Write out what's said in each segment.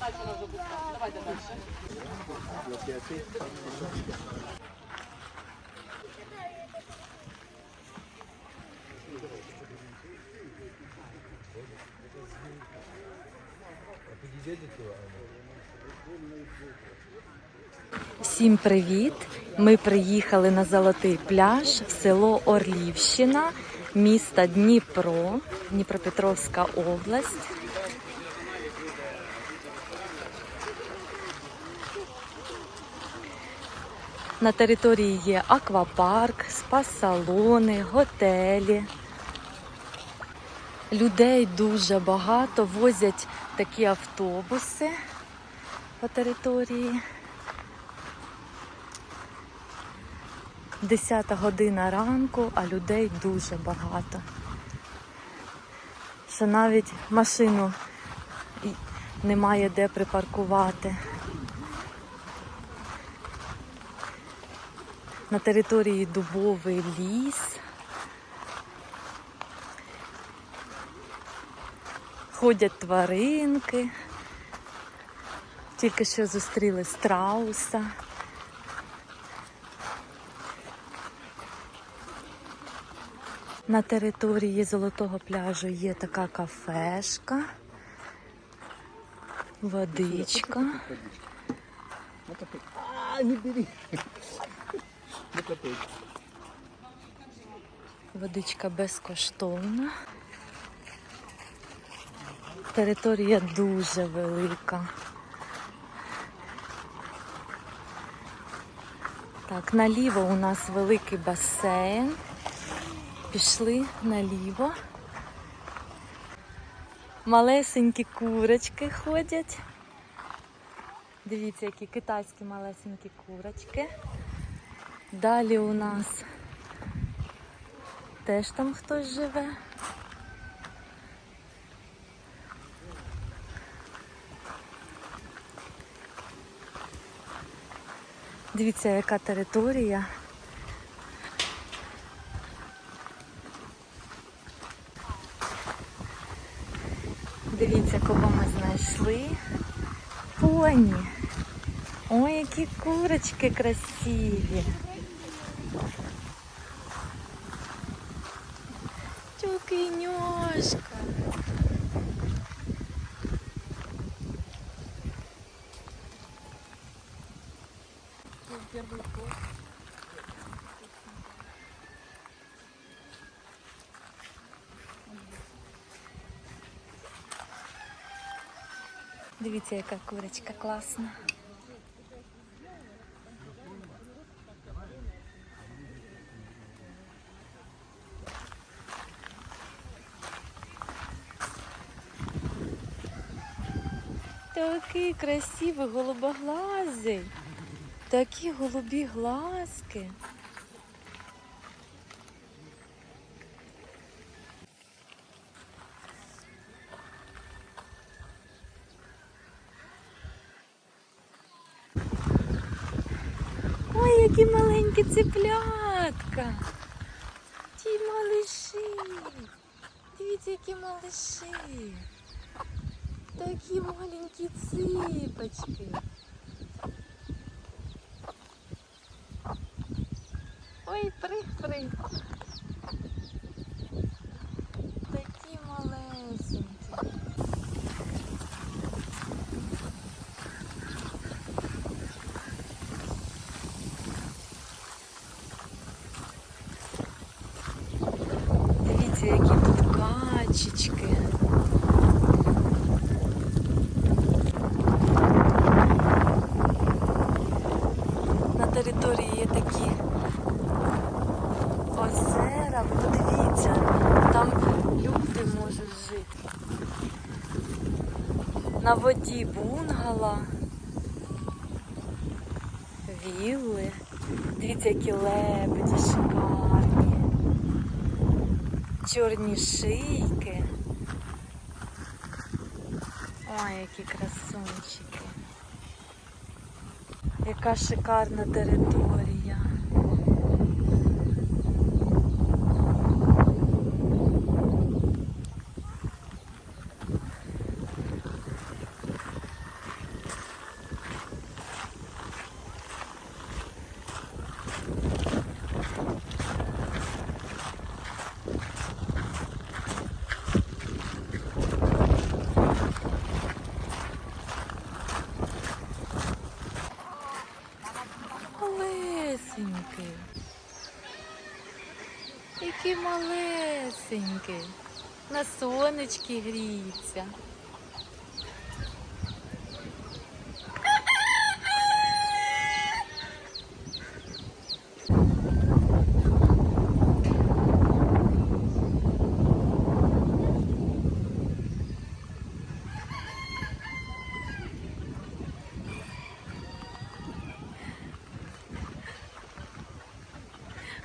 Давайте далі. Всім привіт! Ми приїхали на золотий пляж в село Орлівщина, міста Дніпро, Дніпропетровська область. На території є аквапарк, спа-салони, готелі. Людей дуже багато, возять такі автобуси по території. 10 година ранку, а людей дуже багато. Що навіть машину немає де припаркувати. На території дубовий ліс. Ходять тваринки. Тільки що зустріли страуса. На території Золотого пляжу є така кафешка, водичка. А, не бери. Ну, капец. Водичка безкоштовна. Територія дуже велика. Так, наліво у нас великий басейн. Пішли наліво. Малесенькі курочки ходять. Дивіться, які китайські малесенькі курочки. Далі у нас теж там хтось живе. Дивіться, яка територія. Дивіться, кого ми знайшли. Поні. Ой, які курочки красиві. Чукинюшка. Дивіться, яка курочка класна. Такий красивий голубоглазий. Такі голубі глазки. Ой, які маленькі цеплятка. Ті малиші. Дивіться, які малиші. Такі маленькие цыпочки. Ой, прих-прих. Такі малесенькі. Дивіться, які тут качечки. На території є такі озера. Подивіться, там люди можуть жити. На воді бунгала, вілли. Дивіться, які лебеді шикарні. Чорні шийки. Ой, які красунчики. Яка шикарна територія. Малесенькі. На сонечки гріються.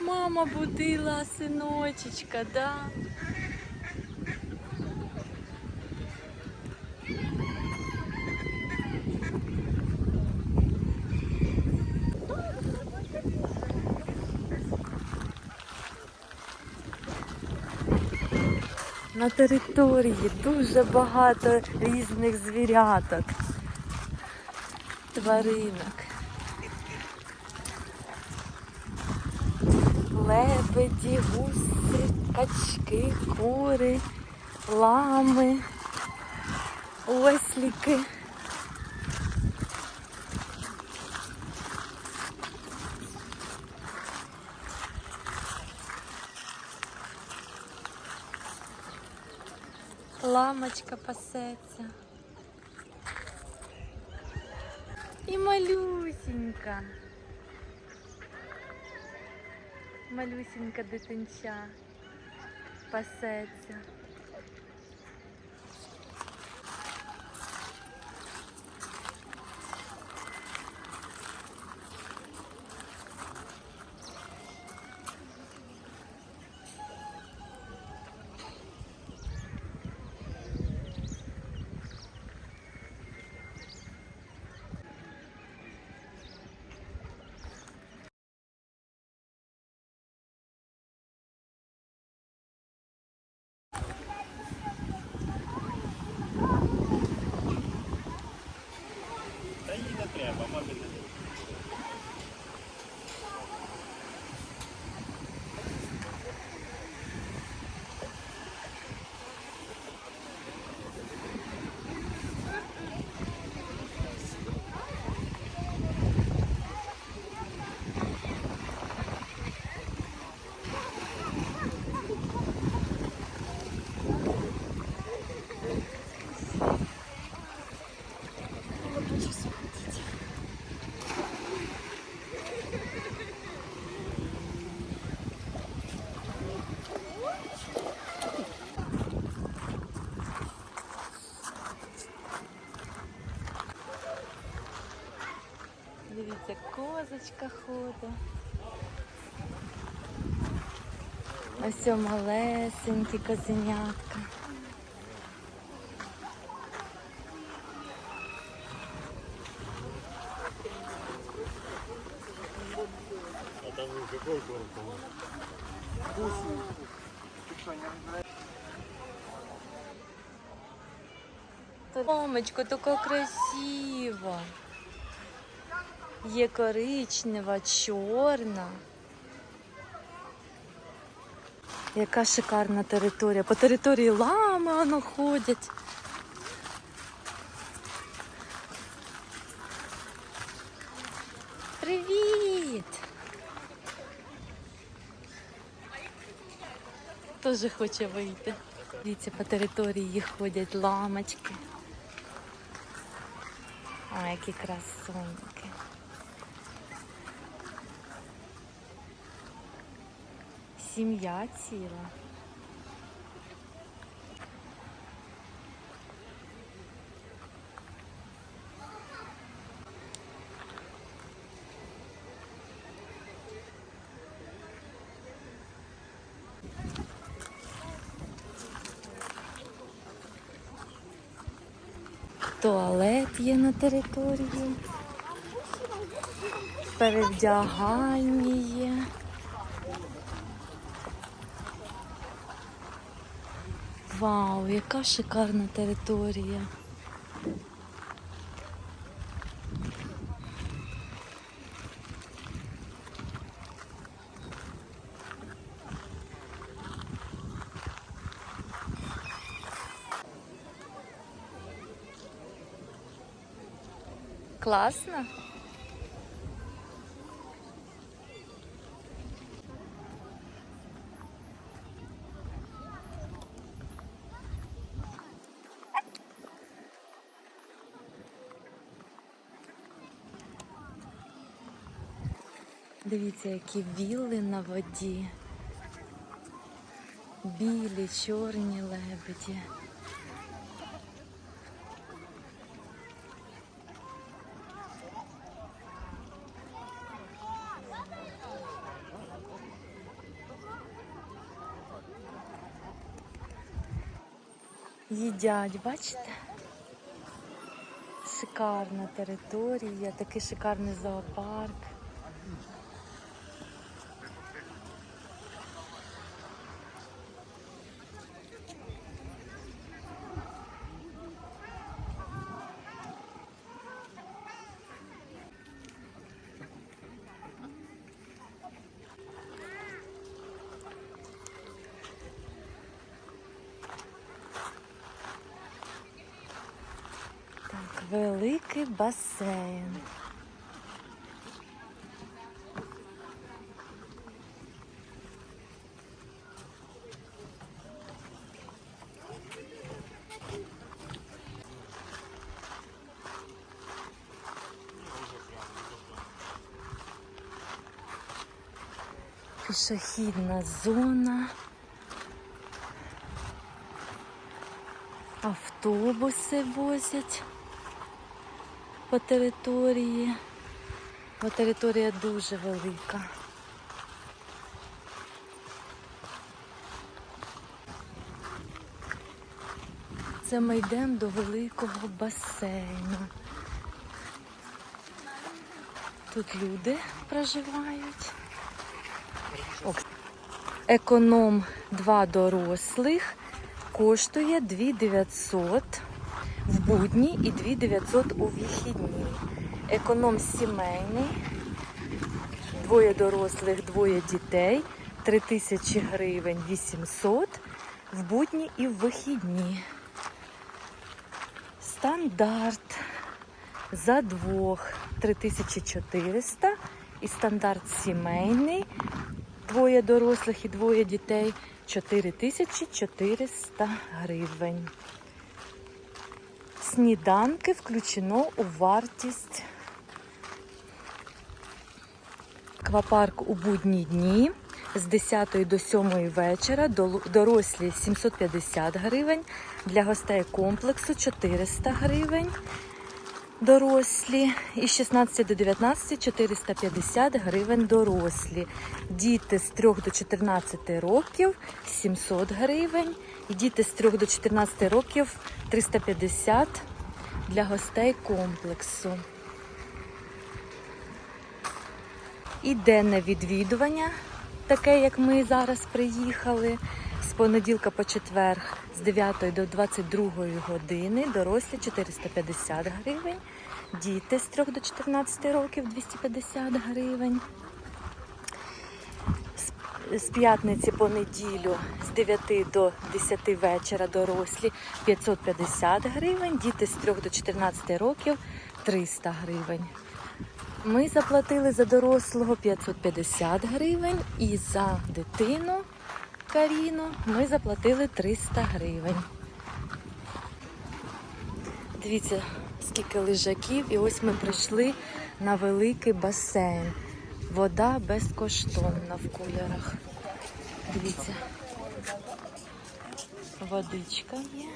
Мама будила синочечка, да? На території дуже багато різних звіряток, тваринок. лебеді, гуси, качки, кури, лами, осліки. Ламочка пасеться. І малюсінька. Малюсінька дитинча пасеться. Козочка ходить. Ось о малесенькі козенятка. А там какой корм? Мамочко, така красива. Є коричнева, чорна. Яка шикарна територія. По території лами воно ходять. Привіт! Теж хоче вийти. Дивіться, по території ходять ламочки. А, які красуньки. Сім'я ціла. Туалет є на території. Перевдягальні є. Вау, яка шикарна територія. Класно. Дивіться, які вілли на воді. Білі, чорні лебеді. Їдять, бачите? Шикарна територія, такий шикарний зоопарк. Так, великий басейн. Пішохідна зона. Автобуси возять по території. Бо територія дуже велика. Це ми йдемо до великого басейну. Тут люди проживають. Економ 2 дорослих коштує 2900 в будні і 2900 у вихідні. Економ сімейний, двоє дорослих, двоє дітей, 3000 гривень 800 в будні і в вихідні. Стандарт за двох. 3400 і стандарт сімейний, двоє дорослих і двоє дітей. 4400 гривень. Сніданки включено у вартість. Аквапарк у будні дні з 10 до 7 вечора, дорослі 750 гривень, для гостей комплексу 400 гривень, дорослі і з 16 до 19 450 гривень дорослі. Діти з 3 до 14 років 700 гривень, і діти з 3 до 14 років 350 для гостей комплексу. І денне відвідування, таке як ми зараз приїхали, понеділка по четвер з 9 до 22 години, дорослі 450 гривень, діти з 3 до 14 років 250 гривень. З- п'ятниці по неділю з 9 до 10 вечора дорослі 550 гривень, діти з 3 до 14 років 300 гривень. Ми заплатили за дорослого 550 гривень і за дитину Каріну ми заплатили 300 гривень. Дивіться, скільки лежаків, і ось ми прийшли на великий басейн. Вода безкоштовна в кулерах. Дивіться, водичка є.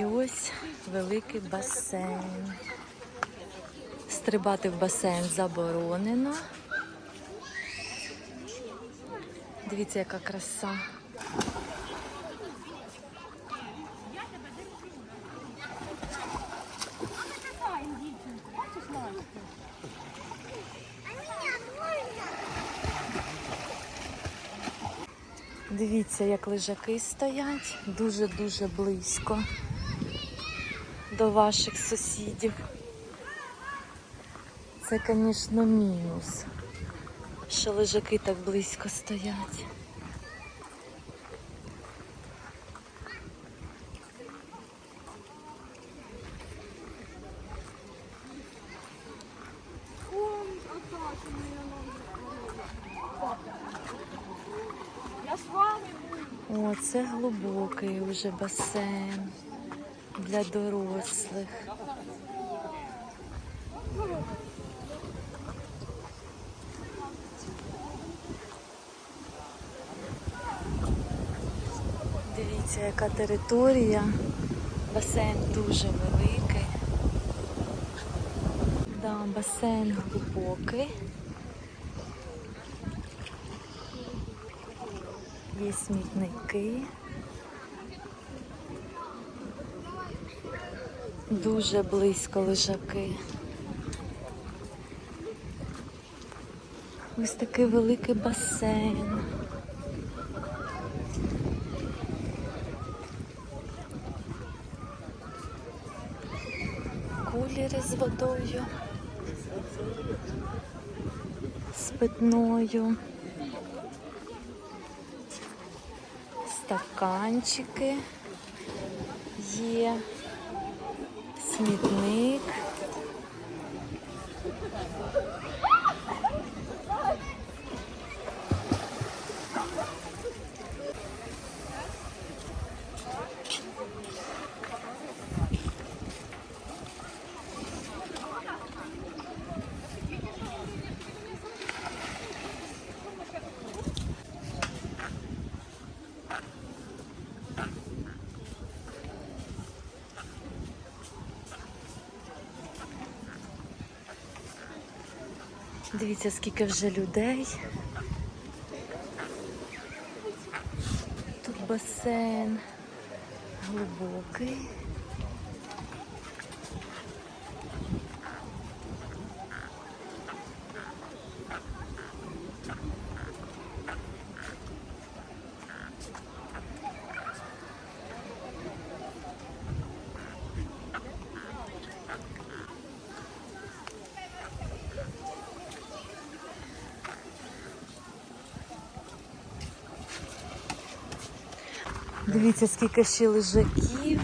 І ось великий басейн. Стрибати в басейн заборонено. Дивіться, яка краса. Дивіться, як лежаки стоять дуже-дуже близько до ваших сусідів. Це, звісно, мінус, що лежаки так близько стоять. О, це глибокий уже басейн для дорослих. Яка територія. Басейн дуже великий. Да, басейн глибокий. Є смітники. Дуже близько лежаки. Ось такий великий басейн. З водою. З питною. Стаканчики є. Смітник. Дивіться, скільки вже людей. Тут басейн глибокий. Дивіться, скільки ще лежаків.